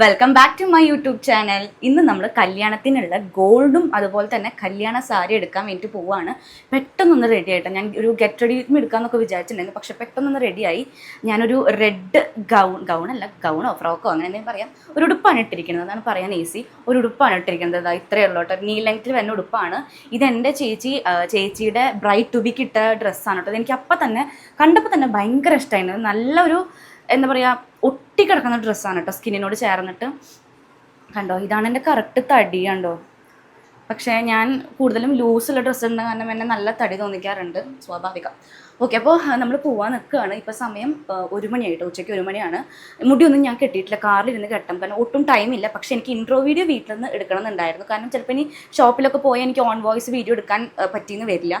Welcome back to my YouTube channel ഇന്ന് നമ്മൾ കല്യാണത്തിനുള്ള ഗോൾഡും അതുപോലെ തന്നെ കല്യാണ സാരി എടുക്കാൻ വേണ്ടി പോവാണ് പെട്ടെന്നൊന്ന് റെഡി ആയിട്ട്? ഞാൻ ഒരു ഗെറ്റ് റെഡി എടുക്കാമെന്നൊക്കെ വിചാരിച്ചിട്ടുണ്ടായിരുന്നു. പക്ഷെ പെട്ടെന്നൊന്ന് റെഡിയായി ഞാനൊരു റെഡ് ഗൗൺ ഗൗണല്ല ഗൗണോ ഫ്രോക്കോ അങ്ങനെ എന്തെങ്കിലും പറയാം. ഒരു ഉടുപ്പാണ് ഇട്ടിരിക്കുന്നത്. അതാണ് പറയാൻ ഈസി ഒരു ഉടുപ്പാണ് ഇട്ടിരിക്കുന്നത്. അതാ ഇത്രയേ ഉള്ളൂ കേട്ടോ. നീ ലെങ്ത്തിൽ വരുന്ന ഉടുപ്പാണ്. ഇതെന്റെ ചേച്ചി ചേച്ചിയുടെ ബ്രൈറ്റ് ടുബിക്ക് ഇട്ട ഡ്രസ്സാണ് കേട്ടോ. എനിക്ക് അപ്പം തന്നെ കണ്ടപ്പോൾ തന്നെ ഭയങ്കര ഇഷ്ടമായിരുന്നു നല്ലൊരു എന്താ പറയുക ഒട്ടിക്കിടക്കുന്ന ഡ്രസ്സാണ് കേട്ടോ സ്കിന്നിനോട് ചേർന്നിട്ട്. കണ്ടോ? ഇതാണ് എന്റെ കറക്റ്റ് തടി കണ്ടോ? പക്ഷേ ഞാൻ കൂടുതലും ലൂസുള്ള ഡ്രസ്സ് ഉണ്ട് കാരണം എന്നെ നല്ല തടി തോന്നിക്കാറുണ്ട്. സ്വാഭാവികം. ഓക്കെ അപ്പോൾ നമ്മൾ പോവാൻ നിൽക്കുകയാണ്. ഇപ്പോൾ സമയം ഒരു മണിയായിട്ട്? ഉച്ചയ്ക്ക് ഒരു മണിയാണ്. മുടിയൊന്നും ഞാൻ കെട്ടിയിട്ടില്ല. കാറിലിരുന്ന് കെട്ടാം കാരണം ഒട്ടും ടൈമില്ല പക്ഷേ എനിക്ക് ഇൻട്രോ വീഡിയോ വീട്ടിൽ നിന്ന് എടുക്കണം എന്നുണ്ടായിരുന്നു കാരണം ചിലപ്പോൾ ഇനി ഷോപ്പിലൊക്കെ പോയാൽ എനിക്ക് ഓൺ വോയിസ് വീഡിയോ എടുക്കാൻ പറ്റിയെന്ന് വരില്ല.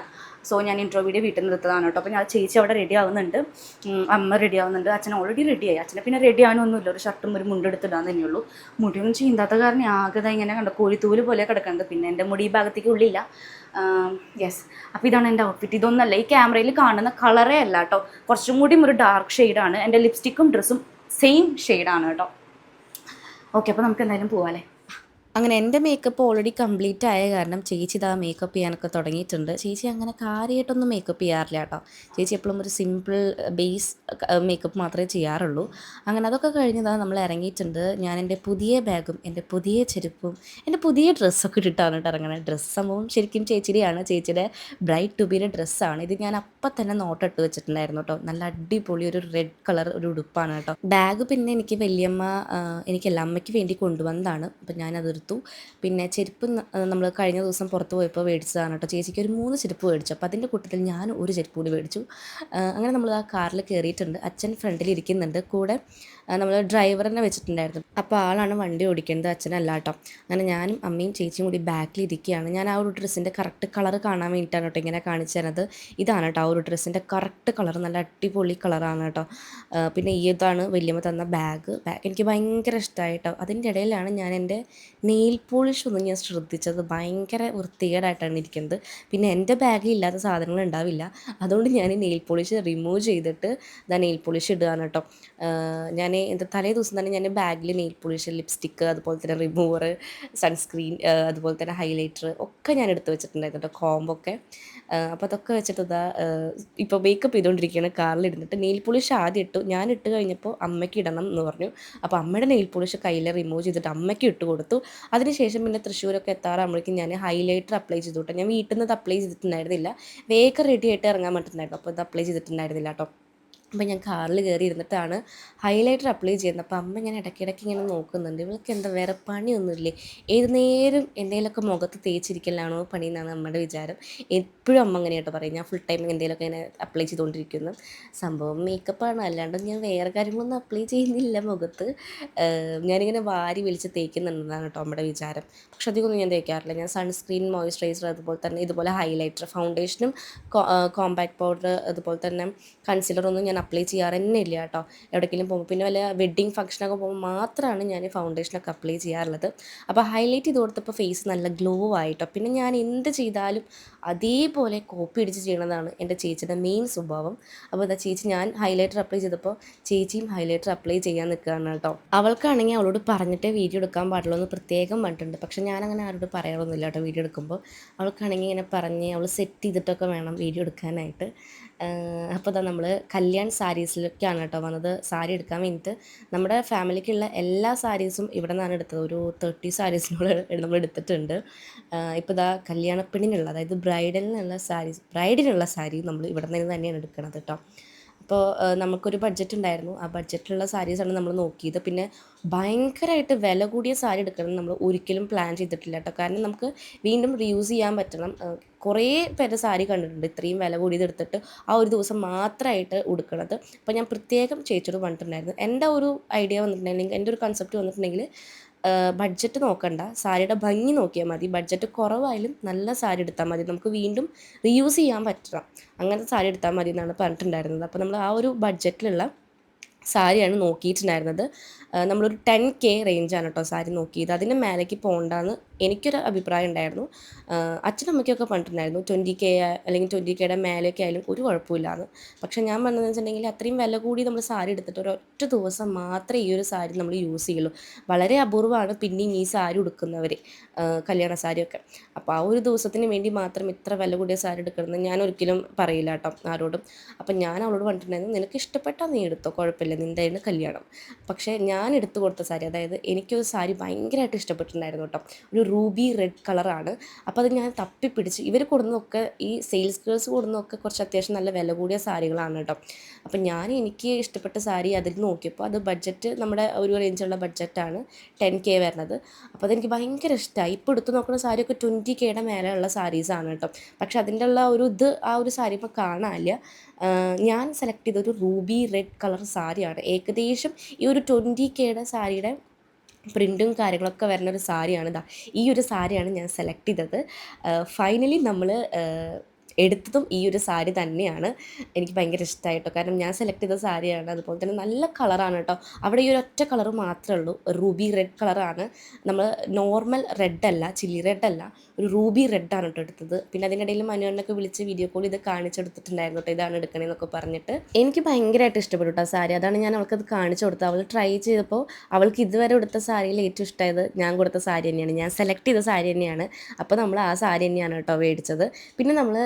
സോ ഞാൻ ഇൻട്രോ വീഡിയോ വീട്ടിൽ നിന്ന് എടുത്തതാണ് കേട്ടോ. അപ്പോൾ ഞാൻ ചേച്ചി അവിടെ റെഡി ആവുന്നുണ്ട്. അമ്മ റെഡി ആവുന്നുണ്ട്. അച്ഛൻ ഓൾറെഡി റെഡി ആയി. അച്ഛനെ പിന്നെ റെഡി ആവാനൊന്നുമില്ല ഒരു ഷർട്ടും ഒരു മുണ്ടെടുത്തിടാൻ തന്നെയുള്ളൂ. മുടിയൊന്നും ചീന്താത്ത കാരണം ആകെ ഇങ്ങനെ കണ്ട കോഴിത്തൂൽ പോലെ കിടക്കുന്നത് പിന്നെ എന്റെ മുടി ഭാഗത്തേക്ക് ഉള്ളില്ല. യെസ് അപ്പോൾ ഇതാണ് എന്റെ ഔട്ട്ഫിറ്റ് ഇതൊന്നല്ല ഈ ക്യാമറയിൽ കാണുന്ന കളറേ അല്ല കേട്ടോ. കുറച്ചും കൂടിയും ഒരു ഡാർക്ക് ഷെയ്ഡാണ് എന്റെ ലിപ്സ്റ്റിക്കും ഡ്രസ്സും സെയിം ഷെയ്ഡാണ് കേട്ടോ. ഓക്കെ അപ്പോൾ നമുക്ക് എന്തായാലും പോവാല്ലേ? അങ്ങനെ എന്റെ മേക്കപ്പ് ഓൾറെഡി കംപ്ലീറ്റ് ആയ കാരണം ചേച്ചി ഇതാ മേക്കപ്പ് ചെയ്യാനൊക്കെ തുടങ്ങിയിട്ടുണ്ട്. ചേച്ചി അങ്ങനെ കാര്യമായിട്ടൊന്നും മേക്കപ്പ് ചെയ്യാറില്ല കേട്ടോ. ചേച്ചി എപ്പോഴും ഒരു സിമ്പിൾ ബേസ് മേക്കപ്പ് മാത്രമേ ചെയ്യാറുള്ളൂ. അങ്ങനെ അതൊക്കെ കഴിഞ്ഞതാണ് നമ്മൾ ഇറങ്ങിയിട്ടുണ്ട്. ഞാൻ എന്റെ പുതിയ ബാഗും എന്റെ പുതിയ ചെരുപ്പും എന്റെ പുതിയ ഡ്രസ്സൊക്കെ ഇട്ടിട്ടാണ് കേട്ടോ ഇറങ്ങുന്നത് ഡ്രസ്സ് സംഭവം ശരിക്കും ചേച്ചിയുടെയാണ്. ചേച്ചിയുടെ ബ്രൈറ്റ് ടുബിയുടെ ഡ്രസ്സാണ് ഇത് ഞാൻ അപ്പം തന്നെ നോട്ടിട്ട് വെച്ചിട്ടുണ്ടായിരുന്നു കേട്ടോ. നല്ല അടിപൊളി ഒരു റെഡ് കളർ ഒരു ഉടുപ്പാണ് കേട്ടോ. ബാഗ് പിന്നെ എനിക്ക് വലിയമ്മ എനിക്ക് എല്ലാ അമ്മയ്ക്ക് വേണ്ടി കൊണ്ടുവന്നതാണ്. അപ്പം ഞാനതെടുത്തു പിന്നെ ചെരുപ്പ് നമ്മൾ കഴിഞ്ഞ ദിവസം പുറത്ത് പോയപ്പോൾ മേടിച്ചതാണ് കേട്ടോ. ചേച്ചിക്ക് ഒരു മൂന്ന് ചെരുപ്പ് മേടിച്ചു. അപ്പോൾ അതിന്റെ കൂട്ടത്തിൽ ഞാൻ ഒരു ചെരുപ്പ് കൂടി മേടിച്ചു. അങ്ങനെ നമ്മൾ ആ കാറിൽ കയറിയിട്ടുണ്ട് അച്ഛൻ ഫ്രണ്ടിൽ ഇരിക്കുന്നുണ്ട്. കൂടെ നമ്മൾ ഡ്രൈവറിനെ വെച്ചിട്ടുണ്ടായിരുന്നു. അപ്പോൾ ആളാണ് വണ്ടി ഓടിക്കേണ്ടത് അച്ഛനല്ല കേട്ടോ. അങ്ങനെ ഞാനും അമ്മയും ചേച്ചിയും കൂടി ബാക്കിൽ ഇരിക്കുകയാണ് ഞാൻ ആ ഒരു ഡ്രസ്സിന്റെ കറക്റ്റ് കളർ കാണാൻ വേണ്ടിയിട്ടാണ് കേട്ടോ ഇങ്ങനെ കാണിച്ചു തരുന്നത് ഇതാണ് കേട്ടോ ആ ഒരു ഡ്രസ്സിന്റെ കറക്റ്റ് കളർ നല്ല അടിപൊളി കളറാണ് കേട്ടോ. പിന്നെ ഈ ഇതാണ് വലിയമ്മ തന്ന ബാഗ്. ബാഗ് എനിക്ക് ഭയങ്കര ഇഷ്ടമായി കേട്ടോ. അതിന്റെ ഇടയിലാണ് ഞാൻ എന്റെ നെയിൽ പോളിഷ് ഒന്നും ഞാൻ ശ്രദ്ധിച്ചത് ഭയങ്കര വൃത്തികേടായിട്ടാണ് ഇരിക്കുന്നത്. പിന്നെ എന്റെ ബാഗിൽ ഇല്ലാത്ത സാധനങ്ങൾ ഉണ്ടാവില്ല. അതുകൊണ്ട് ഞാൻ നെയിൽ പോളിഷ് റിമൂവ് ചെയ്തിട്ട് ഇതാ നെയിൽ പോളിഷ് ഇടുകയാണ് കേട്ടോ. ഞാൻ എന്റെ തലേ ദിവസം തന്നെ ഞാൻ ബാഗിൽ നെയിൽ പോളിഷ് ലിപ്സ്റ്റിക്ക് അതുപോലെ തന്നെ റിമൂവർ സൺസ്ക്രീൻ അതുപോലെ തന്നെ ഹൈലൈറ്റർ ഒക്കെ ഞാൻ എടുത്ത് വെച്ചിട്ടുണ്ടായിരുന്നു കേട്ടോ കോമ്പൊക്കെ അപ്പോൾ അതൊക്കെ വെച്ചിട്ട് ഇതാ ഇപ്പോൾ മേക്കപ്പ് ചെയ്തുകൊണ്ടിരിക്കുകയാണ് കാറിൽ ഇരുന്നിട്ട്. നെയിൽ പോളിഷ് ആദ്യം ഇട്ടു. ഞാൻ ഇട്ട് കഴിഞ്ഞപ്പോൾ അമ്മയ്ക്ക് ഇടണം എന്ന് പറഞ്ഞു. അപ്പോൾ അമ്മയുടെ നെയിൽ പോളിഷ് കയ്യിൽ റിമൂവ് ചെയ്തിട്ട് അമ്മയ്ക്ക് ഇട്ട് കൊടുത്തു. അതിനുശേഷം പിന്നെ തൃശ്ശൂരൊക്കെ എത്താറാകുമ്പോഴേക്കും ഞാൻ ഹൈലൈറ്റർ അപ്ലൈ ചെയ്തു കേട്ടോ ഞാൻ വീട്ടിൽ നിന്ന് അപ്ലൈ ചെയ്തിട്ടുണ്ടായിരുന്നില്ല. വേഗം റെഡി ആയിട്ട് ഇറങ്ങാൻ പറ്റുന്നുണ്ടായിരുന്നു. അപ്പോൾ ഇത് അപ്ലൈ ചെയ്തിട്ടുണ്ടായിരുന്നില്ല കേട്ടോ അപ്പം ഞാൻ കാറിൽ കയറി ഇരുന്നിട്ടാണ് ഹൈലൈറ്റർ അപ്ലൈ ചെയ്യുന്നത്. അപ്പം അമ്മ ഞാൻ ഇടയ്ക്കിടയ്ക്ക് ഇങ്ങനെ നോക്കുന്നുണ്ട്. ഇവൾക്ക് എന്താ വേറെ പണിയൊന്നുമില്ലേ? ഏത് നേരം എന്തെങ്കിലുമൊക്കെ മുഖത്ത് തേച്ചിരിക്കലാണോ പണി എന്നാണ് അമ്മയുടെ വിചാരം. എപ്പോഴും അമ്മ അങ്ങനെ പറയും. ഞാൻ ഫുൾ ടൈം എന്തെങ്കിലുമൊക്കെ ഇങ്ങനെ അപ്ലൈ ചെയ്തുകൊണ്ടിരിക്കുന്നു. സംഭവം മേക്കപ്പാണ് അല്ലാണ്ട് ഞാൻ വേറെ കാര്യങ്ങളൊന്നും അപ്ലൈ ചെയ്യുന്നില്ല മുഖത്ത്. ഞാനിങ്ങനെ വാരി വലിച്ച് തേക്കുന്നുണ്ടെന്നാണ് കേട്ടോ അമ്മയുടെ വിചാരം. പക്ഷെ അധികമൊന്നും ഞാൻ തേക്കാറില്ല. ഞാൻ സൺസ്ക്രീൻ മോയ്സ്ചറൈസർ അതുപോലെ തന്നെ ഇതുപോലെ ഹൈലൈറ്റർ ഫൗണ്ടേഷനും കോമ്പാക്ട് പൗഡർ അതുപോലെ തന്നെ കൺസീലറൊന്നും ഞാൻ അപ്ലൈ ചെയ്യാറ് തന്നെ ഇല്ല കേട്ടോ. എവിടെക്കെങ്കിലും പോകുമ്പോൾ പിന്നെ വല്ല വെഡ്ഡിങ് ഫംഗ്ഷനൊക്കെ പോകുമ്പോൾ മാത്രമാണ് ഞാൻ ഫൗണ്ടേഷനൊക്കെ അപ്ലൈ ചെയ്യാറുള്ളത്. അപ്പോൾ ഹൈലൈറ്റ് ചെയ്ത് കൊടുത്തപ്പോൾ ഫേസ് നല്ല ഗ്ലോ ആയിട്ടോ. പിന്നെ ഞാൻ എന്ത് ചെയ്താലും അതേപോലെ കോപ്പി അടിച്ച് ചെയ്യണതാണ് എന്റെ ചേച്ചിയുടെ മെയിൻ സ്വഭാവം. അപ്പോൾ എന്താ ചേച്ചി ഞാൻ ഹൈലൈറ്റർ അപ്ലൈ ചെയ്തപ്പോൾ ചേച്ചിയും ഹൈലൈറ്റർ അപ്ലൈ ചെയ്യാൻ നിൽക്കുകയാണ് കേട്ടോ. അവൾക്കാണെങ്കിൽ അവളോട് പറഞ്ഞിട്ടേ വീഡിയോ എടുക്കാൻ പാടുള്ളൂ എന്ന് പ്രത്യേകം പറഞ്ഞിട്ടുണ്ട്. പക്ഷെ ഞാനങ്ങനെ ആരോട് പറയാറൊന്നുമില്ല കേട്ടോ വീഡിയോ എടുക്കുമ്പോൾ. അവൾക്കാണെങ്കിൽ ഇങ്ങനെ പറഞ്ഞ് അവൾ സെറ്റ് ചെയ്തിട്ടൊക്കെ വേണം വീഡിയോ എടുക്കാനായിട്ട്. അപ്പോൾ ഇതാ നമ്മൾ കല്യാൺ സാരീസിലൊക്കെയാണ് കേട്ടോ വന്നത്. സാരി എടുക്കാൻ വേണ്ടിയിട്ട് നമ്മുടെ ഫാമിലിക്കുള്ള എല്ലാ സാരീസും ഇവിടെ നിന്നാണ് എടുത്തത്. ഒരു തേർട്ടി സാരീസിനോട് നമ്മൾ എടുത്തിട്ടുണ്ട്. ഇപ്പോൾ ഇതാ കല്യാണപ്പെണ്ണിനുള്ള അതായത് ബ്രൈഡലിനുള്ള സാരീസ് ബ്രൈഡിനുള്ള സാരി നമ്മൾ ഇവിടെ നിന്ന് തന്നെയാണ് എടുക്കുന്നത് കേട്ടോ. അപ്പോൾ നമുക്കൊരു ബഡ്ജറ്റ് ഉണ്ടായിരുന്നു. ആ ബഡ്ജറ്റിലുള്ള സാരീസാണ് നമ്മൾ നോക്കിയത്. പിന്നെ ഭയങ്കരമായിട്ട് വില കൂടിയ സാരി എടുക്കണം നമ്മൾ ഒരിക്കലും പ്ലാൻ ചെയ്തിട്ടില്ല കേട്ടോ കാരണം നമുക്ക് വീണ്ടും റീയൂസ് ചെയ്യാൻ പറ്റണം. കുറേ പേരെ സാരി കണ്ടിട്ടുണ്ട്. ഇത്രയും വില കൂടിയത് എടുത്തിട്ട് ആ ഒരു ദിവസം മാത്രമായിട്ട് ഉടുക്കണത്. അപ്പോൾ ഞാൻ പ്രത്യേകം ചേച്ചിയോട് പറഞ്ഞിട്ടുണ്ടായിരുന്നു. എന്റെ ഒരു ഐഡിയ വന്നിട്ടുണ്ടെങ്കിൽ എന്റെ ഒരു കൺസെപ്റ്റ് വന്നിട്ടുണ്ടെങ്കിൽ ബഡ്ജറ്റ് നോക്കണ്ട. സാരിയുടെ ഭംഗി നോക്കിയാൽ മതി. ബഡ്ജറ്റ് കുറവായാലും നല്ല സാരി എടുത്താൽ മതി. നമുക്ക് വീണ്ടും റീയൂസ് ചെയ്യാൻ പറ്റണം. അങ്ങനത്തെ സാരി എടുത്താൽ മതി എന്നാണ് പറഞ്ഞിട്ടുണ്ടായിരുന്നത്. അപ്പോൾ നമ്മൾ ആ ഒരു ബഡ്ജറ്റിലുള്ള സാരിയാണ് നോക്കിയിട്ടുണ്ടായിരുന്നത്. നമ്മളൊരു ടെൻ കെ റേഞ്ചാണ് കേട്ടോ സാരി നോക്കിയത്. അതിന് മേലേക്ക് പോകണ്ടെന്ന് എനിക്കൊരു അഭിപ്രായം ഉണ്ടായിരുന്നു. അച്ഛനമ്മയ്ക്കൊക്കെ പറഞ്ഞിട്ടുണ്ടായിരുന്നു ട്വന്റി കെ അല്ലെങ്കിൽ ട്വന്റി കെയുടെ മേലേക്ക് ആയാലും ഒരു കുഴപ്പമില്ലാന്ന്. പക്ഷെ ഞാൻ പറഞ്ഞതെന്ന് വെച്ചിട്ടുണ്ടെങ്കിൽ അത്രയും വില കൂടി നമ്മൾ സാരി എടുത്തിട്ട് ഒരൊറ്റ ദിവസം മാത്രമേ ഈ ഒരു സാരി നമ്മൾ യൂസ് ചെയ്യുള്ളൂ. വളരെ അപൂർവമാണ് പിന്നെയും ഈ സാരി ഉടുക്കുന്നവർ കല്യാണ സാരിയൊക്കെ. അപ്പോൾ ആ ഒരു ദിവസത്തിന് വേണ്ടി മാത്രം ഇത്ര വില കൂടിയ സാരി എടുക്കണമെന്ന് ഞാൻ ഒരിക്കലും പറയില്ല കേട്ടോ ആരോടും. അപ്പം ഞാൻ അവളോട് പറഞ്ഞിട്ടുണ്ടായിരുന്നു നിനക്ക് ഇഷ്ടപ്പെട്ടാൽ നീ എടുത്തോ? കുഴപ്പമില്ല നിന്റെ കല്യാണം. പക്ഷേ ഞാൻ എടുത്തു കൊടുത്ത സാരി അതായത് എനിക്കൊരു സാരി ഭയങ്കരമായിട്ട് ഇഷ്ടപ്പെട്ടിട്ടുണ്ടായിരുന്നു കേട്ടോ. ഒരു റൂബി റെഡ് കളറാണ്. അപ്പോൾ അത് ഞാൻ തപ്പിപ്പിടിച്ച് ഇവർ കൊടുന്നതൊക്കെ ഈ സെയിൽസ് ഗേൾസ് കൊടുന്നതൊക്കെ കുറച്ച് അത്യാവശ്യം നല്ല വില കൂടിയ സാരികളാണ് കേട്ടോ. അപ്പം ഞാൻ എനിക്ക് ഇഷ്ടപ്പെട്ട സാരി അതിൽ നോക്കിയപ്പോൾ അത് ബഡ്ജറ്റ് നമ്മുടെ ഒരു റേഞ്ചുള്ള ബഡ്ജറ്റാണ് ടെൻ കെ വരുന്നത്. അപ്പോൾ അതെനിക്ക് ഭയങ്കര ഇഷ്ടമായി ഇപ്പോൾ എടുത്ത് നോക്കുന്ന സാരിയൊക്കെ ട്വന്റി കെയുടെ മേലെയുള്ള സാരീസാണ് കേട്ടോ. പക്ഷെ അതിന്റെ ഉള്ള ഒരു ഇത് ആ ഒരു സാരി ഇപ്പോൾ കാണാനില്ല. ഞാൻ സെലക്ട് ചെയ്തൊരു റൂബി റെഡ് കളർ സാരിയാണ്. ഏകദേശം ഈ ഒരു ട്വന്റി കെയുടെ സാരിയുടെ പ്രിന്റും കാര്യങ്ങളൊക്കെ വരുന്ന ഒരു സാരിയാണ് ഇതാ. ഈ ഒരു സാരിയാണ് ഞാൻ സെലക്ട് ചെയ്തത്. ഫൈനലി നമ്മൾ എടുത്തതും ഈ ഒരു സാരി തന്നെയാണ് എനിക്ക് ഭയങ്കര ഇഷ്ടമായിട്ടോ കാരണം ഞാൻ സെലക്ട് ചെയ്ത സാരിയാണ് അതുപോലെ തന്നെ നല്ല കളറാണ് കേട്ടോ അവിടെ ഈ ഒരു ഒറ്റ കളർ മാത്രമേ ഉള്ളൂ. റൂബി റെഡ് കളറാണ് നമ്മൾ നോർമൽ റെഡ് അല്ല ചില്ലി റെഡ് അല്ല ഒരു റൂബി റെഡാണ് കേട്ടോ എടുത്തത്. പിന്നെ അതിനിടയിൽ മനുവണ്ണൊക്കെ വിളിച്ച് വീഡിയോ കോൾ ഇത് കാണിച്ചെടുത്തിട്ടുണ്ടായിരുന്നു കേട്ടോ ഇതാണ് എടുക്കണേന്നൊക്കെ പറഞ്ഞിട്ട്. എനിക്ക് ഭയങ്കരമായിട്ട് ഇഷ്ടപ്പെട്ടു കേട്ടോ സാരി. അതാണ് ഞാൻ അവൾക്കത് കാണിച്ചു കൊടുത്തത്. അവൾ ട്രൈ ചെയ്തപ്പോൾ അവൾക്ക് ഇതുവരെ എടുത്ത സാരിയിൽ ഏറ്റവും ഇഷ്ടമായത് ഞാൻ കൊടുത്ത സാരി തന്നെയാണ്. ഞാൻ സെലക്ട് ചെയ്ത സാരി തന്നെയാണ്. അപ്പോൾ നമ്മൾ ആ സാരി തന്നെയാണ് കേട്ടോ മേടിച്ചത്. പിന്നെ നമ്മൾ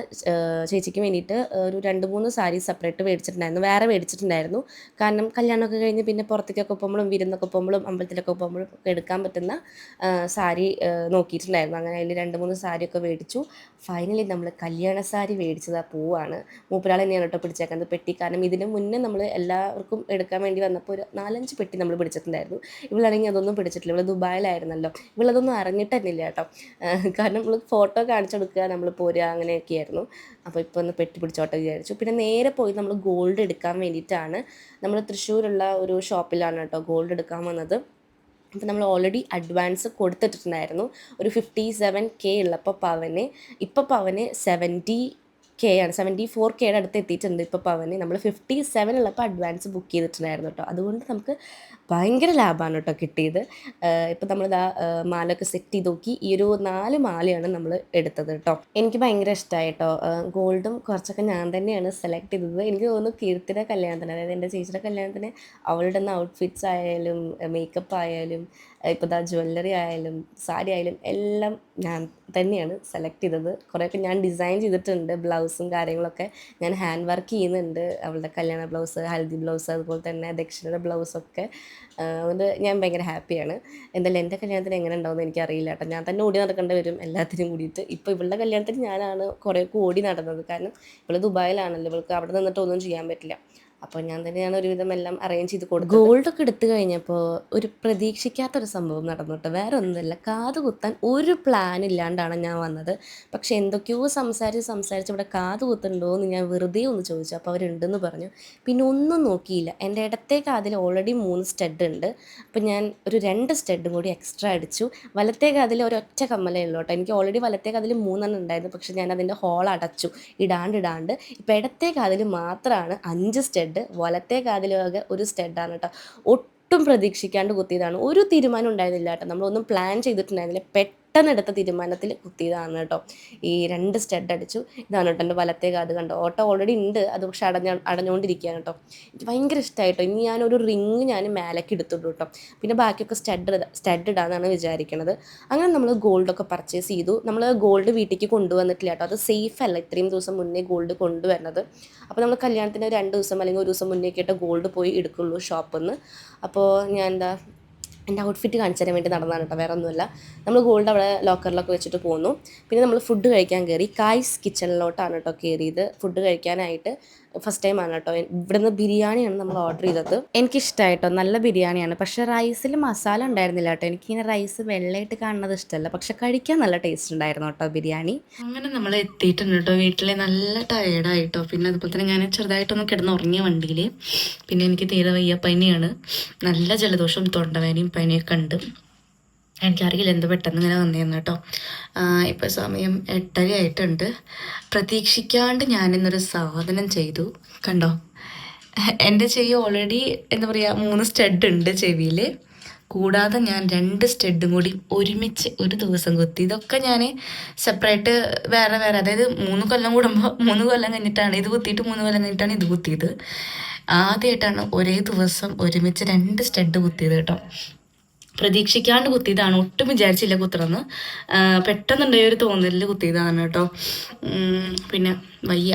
ചേച്ചിക്ക് വേണ്ടിയിട്ട് ഒരു രണ്ട് മൂന്ന് സാരി സെപ്പറേറ്റ് മേടിച്ചിട്ടുണ്ടായിരുന്നു. വേറെ മേടിച്ചിട്ടുണ്ടായിരുന്നു. കാരണം കല്യാണമൊക്കെ കഴിഞ്ഞ് പിന്നെ പുറത്തേക്കൊക്കെ പോകുമ്പോഴും വിരുന്നൊക്കെ പോകുമ്പോഴും അമ്പലത്തിലൊക്കെ പോകുമ്പോഴും എടുക്കാൻ പറ്റുന്ന സാരി നോക്കിയിട്ടുണ്ടായിരുന്നു. അങ്ങനെ അതിൽ രണ്ട് മൂന്ന് സാരിയൊക്കെ മേടിച്ചു. ഫൈനലി നമ്മൾ കല്യാണ സാരി മേടിച്ചത് ആ പൂവാണ്. മൂപ്പരാൾ തന്നെയാണ് കേട്ടോ പിടിച്ചേക്കുന്നത് പെട്ടി. കാരണം ഇതിന് മുന്നേ നമ്മൾ എല്ലാവർക്കും എടുക്കാൻ വേണ്ടി വന്നപ്പോൾ ഒരു നാലഞ്ച് പെട്ടി നമ്മൾ പിടിച്ചിട്ടുണ്ടായിരുന്നു. ഇവളാണെങ്കിൽ അതൊന്നും പിടിച്ചിട്ടില്ല. ഇവൾ ദുബായിലായിരുന്നല്ലോ. ഇവളതൊന്നും അറിഞ്ഞിട്ട് കേട്ടോ. കാരണം നമ്മൾ ഫോട്ടോ കാണിച്ചു കൊടുക്കുക നമ്മൾ പോരുക അങ്ങനെയൊക്കെയായിരുന്നു. അപ്പോൾ ഇപ്പോൾ ഒന്ന് പെട്ടി പിടിച്ചോട്ടെ വിചാരിച്ചു. പിന്നെ നേരെ പോയി നമ്മൾ ഗോൾഡ് എടുക്കാൻ വേണ്ടിയിട്ടാണ് നമ്മൾ തൃശ്ശൂരുള്ള ഒരു ഷോപ്പിലാണ് കേട്ടോ ഗോൾഡ് എടുക്കാൻ വന്നത്. അപ്പോൾ നമ്മൾ ഓൾറെഡി അഡ്വാൻസ് കൊടുത്തിട്ടുണ്ടായിരുന്നു. ഒരു ഫിഫ്റ്റി സെവൻ കെ ഉള്ളപ്പോൾ പവന്. ഇപ്പോൾ പവന് സെവന്റി കെ ആണ്. സെവന്റി ഫോർ കെയുടെ അടുത്ത് എത്തിയിട്ടുണ്ട് ഇപ്പോൾ പവന്. നമ്മൾ ഫിഫ്റ്റി സെവൻ ഉള്ളപ്പോൾ അഡ്വാൻസ് ബുക്ക് ചെയ്തിട്ടുണ്ടായിരുന്നു കേട്ടോ. അതുകൊണ്ട് നമുക്ക് ഭയങ്കര ലാഭമാണ് കേട്ടോ കിട്ടിയത്. നമ്മൾ ഇതാ മാലയൊക്കെ സെറ്റ് ചെയ്ത് നോക്കി. ഈ ഒരു നാല് മാലയാണ് നമ്മൾ എടുത്തത് കേട്ടോ. എനിക്ക് ഭയങ്കര ഇഷ്ടമായി കേട്ടോ. ഗോൾഡും കുറച്ചൊക്കെ ഞാൻ തന്നെയാണ് സെലക്ട് ചെയ്തത്. എനിക്ക് തോന്നുന്നു കീർത്തിയുടെ കല്യാണത്തിന് അതായത് എന്റെ ചേച്ചിയുടെ കല്യാണത്തിന് അവളുടെ ഔട്ട്ഫിറ്റ്സ് ആയാലും മേക്കപ്പ് ആയാലും ഇപ്പോൾ ദാ ജ്വല്ലറി ആയാലും സാരി ആയാലും എല്ലാം ഞാൻ തന്നെയാണ് സെലക്ട് ചെയ്തത്. കുറേയൊക്കെ ഞാൻ ഡിസൈൻ ചെയ്തിട്ടുണ്ട് ബ്ലൗസും കാര്യങ്ങളൊക്കെ. ഞാൻ ഹാൻഡ് വർക്ക് ചെയ്യുന്നുണ്ട്. അവളുടെ കല്യാണ ബ്ലൗസ് ഹൽദി ബ്ലൗസ് അതുപോലെ തന്നെ ദക്ഷിണയുടെ ബ്ലൗസൊക്കെ അതുകൊണ്ട് ഞാൻ ഭയങ്കര ഹാപ്പിയാണ്. എന്തായാലും എന്റെ കല്യാണത്തിന് എങ്ങനെ ഉണ്ടാവുമെന്ന് എനിക്കറിയില്ല കേട്ടോ. ഞാൻ തന്നെ ഓടി നടക്കേണ്ടി വരും എല്ലാത്തിനും കൂടിയിട്ട്. ഇപ്പോൾ ഇവളുടെ കല്യാണത്തിന് ഞാനാണ് കുറേ ഓടി നടന്നത്. കാരണം ഇവൾ ദുബായിലാണല്ലോ. ഇവൾക്ക് അവിടെ നിന്നിട്ട് ഒന്നും ചെയ്യാൻ പറ്റില്ല. അപ്പോൾ ഞാൻ തന്നെയാണ് ഒരുവിധം എല്ലാം അറേഞ്ച് ചെയ്ത് കൊടുത്തത്. ഗോൾഡൊക്കെ എടുത്തു കഴിഞ്ഞപ്പോൾ ഒരു പ്രതീക്ഷിക്കാത്തൊരു സംഭവം നടന്നു കേട്ടോ വേറെ ഒന്നുമില്ല കാത് കുത്താൻ ഒരു പ്ലാൻ ഇല്ലാണ്ടാണ് ഞാൻ വന്നത്. പക്ഷെ എന്തൊക്കെയോ സംസാരിച്ച് സംസാരിച്ച് ഇവിടെ കാത് കുത്തുണ്ടോ എന്ന് ഞാൻ വെറുതെ ഒന്ന് ചോദിച്ചു. അപ്പോൾ അവരുണ്ടെന്ന് പറഞ്ഞു. പിന്നെ ഒന്നും നോക്കിയില്ല. എന്റെ ഇടത്തെ കാതിൽ ഓൾറെഡി മൂന്ന് സ്റ്റഡ് ഉണ്ട്. അപ്പോൾ ഞാൻ ഒരു രണ്ട് സ്റ്റഡും കൂടി എക്സ്ട്രാ അടിച്ചു. വലത്തെ കാതിൽ ഒരൊറ്റ കമ്മലേ ഉള്ളൂ എനിക്ക് ഓൾറെഡി വലത്തെ കാതിൽ മൂന്നെണ്ണം ഉണ്ടായിരുന്നു. പക്ഷെ ഞാൻ അതിന്റെ ഹോൾ അടച്ചു. ഇടാണ്ട് ഇടാണ്ട്. ഇപ്പോൾ ഇടത്തെ കാതിൽ മാത്രമാണ് അഞ്ച് സ്റ്റഡ് വലത്തെ കാതിലാകെ ഒരു സ്റ്റഡാണ് കേട്ടോ ഒട്ടും പ്രതീക്ഷിക്കാണ്ട് കുത്തിയതാണ്. ഒരു തീരുമാനം ഉണ്ടായിരുന്നില്ല കേട്ടോ നമ്മളൊന്നും പ്ലാൻ ചെയ്തിട്ടുണ്ടായിരുന്നില്ല. പെട്ടെന്ന് എടുത്ത തീരുമാനത്തിൽ കുത്തിയതാണ് കേട്ടോ. ഈ രണ്ട് സ്റ്റഡ് അടിച്ചു. ഇതാണ് കേട്ടോ എന്റെ വലത്തേ കാത് കണ്ടോ. ഓട്ടോ ഓൾറെഡി ഉണ്ട്. അത് പക്ഷെ അടഞ്ഞ അടഞ്ഞുകൊണ്ടിരിക്കുകയാണ് കേട്ടോ. എനിക്ക് ഭയങ്കര ഇഷ്ടമായിട്ടോ ഇനി ഞാനൊരു റിങ് ഞാൻ മേലേക്ക് എടുത്തിട്ടു കേട്ടോ. പിന്നെ ബാക്കിയൊക്കെ സ്റ്റഡ് സ്റ്റഡ് ഇടാന്നാണ് വിചാരിക്കുന്നത് അങ്ങനെ നമ്മൾ ഗോൾഡൊക്കെ പർച്ചേസ് ചെയ്തു. നമ്മൾ ഗോൾഡ് വീട്ടിലേക്ക് കൊണ്ടുവന്നിട്ടില്ല കേട്ടോ. അത് സേഫ് അല്ല. ഇത്രയും ദിവസം മുന്നേ ഗോൾഡ് കൊണ്ടുവരുന്നത് അപ്പോൾ നമ്മൾ കല്യാണത്തിന് രണ്ട് ദിവസം അല്ലെങ്കിൽ ഒരു ദിവസം മുന്നേ കേട്ടോ ഗോൾഡ് പോയി എടുക്കുള്ളൂ ഷോപ്പിൽ നിന്ന് അപ്പോൾ ഞാൻ എന്താ എന്റെ ഔട്ട്ഫിറ്റ് കാണിച്ചു തരാൻ വേണ്ടി നടന്നതാണ് കേട്ടോ. വേറെ ഒന്നുമില്ല നമ്മൾ ഗോൾഡ് അവിടെ ലോക്കറിലൊക്കെ വെച്ചിട്ട് പോന്നു. പിന്നെ നമ്മൾ ഫുഡ് കഴിക്കാൻ കയറി കായ്സ് കിച്ചണിലോട്ടാണ് കേട്ടോ കയറിയത് ഫുഡ് കഴിക്കാനായിട്ട് ഫസ്റ്റ് ടൈം ആണ് കേട്ടോ. ഇവിടുന്ന് ബിരിയാണിയാണ് നമ്മൾ ഓർഡർ ചെയ്തത്. എനിക്ക് എനിക്കിഷ്ടമായിട്ടോ നല്ല ബിരിയാണിയാണ്. പക്ഷെ റൈസിൽ മസാല ഉണ്ടായിരുന്നില്ല കേട്ടോ. എനിക്കിങ്ങനെ റൈസ് വെള്ളമായിട്ട് കാണുന്നത് ഇഷ്ടമല്ല. പക്ഷെ കഴിക്കാൻ നല്ല ടേസ്റ്റ് ഉണ്ടായിരുന്നു കേട്ടോ ബിരിയാണി. അങ്ങനെ നമ്മൾ എത്തിയിട്ടുണ്ട് കേട്ടോ വീട്ടിലെ. നല്ല ടയേർഡായിട്ടോ പിന്നെ അതുപോലെ തന്നെ ഞാൻ ചെറുതായിട്ടൊന്ന് കിടന്ന് ഉറങ്ങിയ വണ്ടിയിൽ പിന്നെ എനിക്ക് തീരെ വയ്യ പനിയാണ് നല്ല ജലദോഷവും തൊണ്ടവേനയും പനിയൊക്കെ ഉണ്ട്. എനിക്കറിയില്ല എന്ത് പെട്ടെന്ന് ഇങ്ങനെ വന്നിരുന്നു കേട്ടോ. ഇപ്പോൾ സമയം എട്ടര ആയിട്ടുണ്ട്. പ്രതീക്ഷിക്കാണ്ട് ഞാനിന്നൊരു സാധനം ചെയ്തു. കണ്ടോ? എന്റെ ചെവി ഓൾറെഡി എന്താ പറയുക മൂന്ന് സ്റ്റഡ് ഉണ്ട് ചെവിയിൽ കൂടാതെ ഞാൻ രണ്ട് സ്റ്റഡും കൂടി ഒരുമിച്ച് ഒരു ദിവസം കുത്തി. ഇതൊക്കെ ഞാൻ സെപ്പറേറ്റ് വേറെ വേറെ അതായത് മൂന്ന് കൊല്ലം കൂടുമ്പോൾ മൂന്ന് കൊല്ലം കഴിഞ്ഞിട്ടാണ് ഇത് കുത്തിയിട്ട് മൂന്ന് കൊല്ലം കഴിഞ്ഞിട്ടാണ് ഇത് കുത്തിയത്. ആദ്യമായിട്ടാണ് ഒരേ ദിവസം ഒരുമിച്ച് രണ്ട് സ്റ്റഡ് കുത്തിയത് കേട്ടോ. പ്രതീക്ഷിക്കാണ്ട് കുത്തിയതാണ്. ഒട്ടും വിചാരിച്ചില്ല കുത്തണമെന്ന്. പെട്ടെന്നുണ്ടായ ഒരു തോന്നലിൽ കുത്തിയതാണ് കേട്ടോ. പിന്നെ വയ്യ.